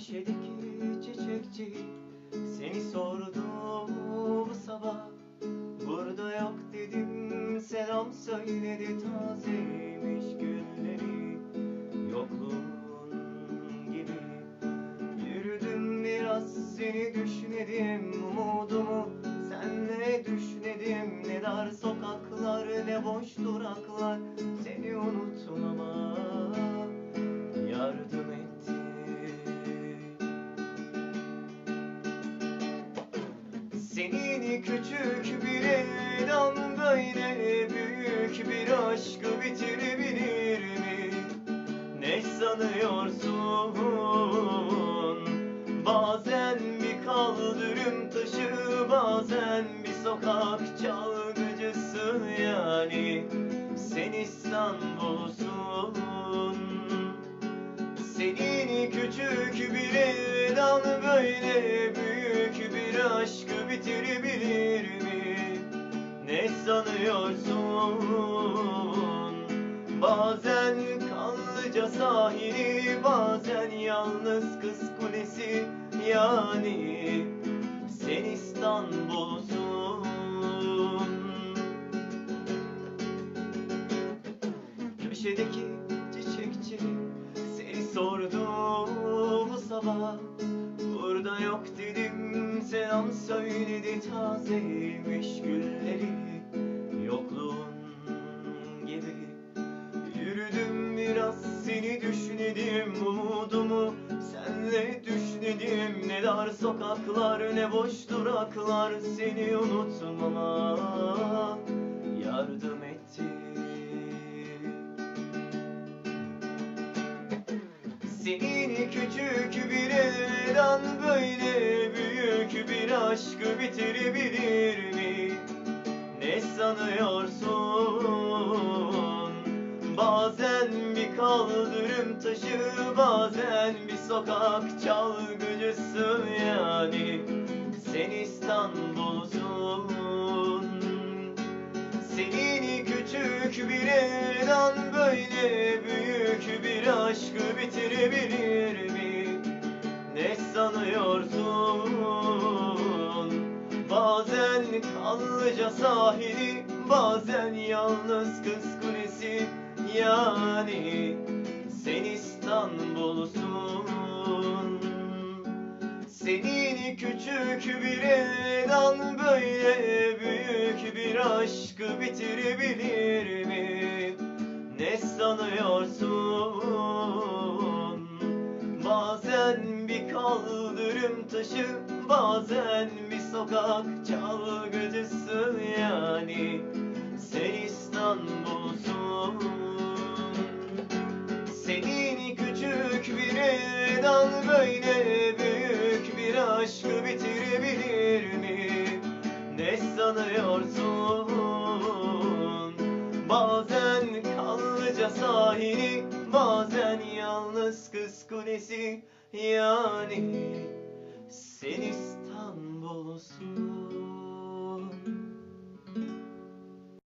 Köşedeki çiçekçi seni sordu bu sabah. Burada yok dedim selam söyledi tazeymiş gülleri. Yokluğun gibi Yürüdüm biraz seni düşünedim Umudumu. Senle düşünedim Ne dar sokaklar ne boş duraklar. Seni unutmama yardım Senin küçük bir elden böyle büyük bir aşkı bitirebilir mi? Ne sanıyorsun? Bazen bir kaldırım taşı, bazen bir sokak çalgıcısı yani sen İstanbul'sun. Senin küçük bir elden böyle bir aşkı bitirebilir mi? Ne sanıyorsun? Bazen kanlıca sahili, bazen yalnız kız kulesi yani sen İstanbul'sun. Köşedeki çiçekçi seni sordu bu sabah Burada yok dedim selam söyledi tazeymiş gülleri. Yokluğun gibi Yürüdüm biraz seni düşünedim umudumu senle düşünedim. Ne dar sokaklar ne boş duraklar seni unutmama yardım etti Senin küçük bir elden böyle büyük bir aşkı bitirebilir mi? Ne sanıyorsun? Bazen bir kaldırım taşı, bazen bir sokak çalgıcısı yani sen İstanbul'sun. Senin küçük bir elden böyle büyük bir aşkı bitirebilir mi? Ne sanıyorsun? Bazen kanlıca sahili, bazen yalnız kız kulesi yani sen İstanbul'sun. Senin küçük bir elden böyle büyük bir aşkı bitirebilir? Ne sanıyorsun? Bazen bir kaldırım taşı, bazen bir sokak çalgıcısı yani sen İstanbul'sun. Senin küçük bir elden böyle büyük bir aşkı bitirebilir mi? Ne sanıyorsun? Bazen kanlıca sahili, bazen yalnız kız kulesi yani sen İstanbul'sun.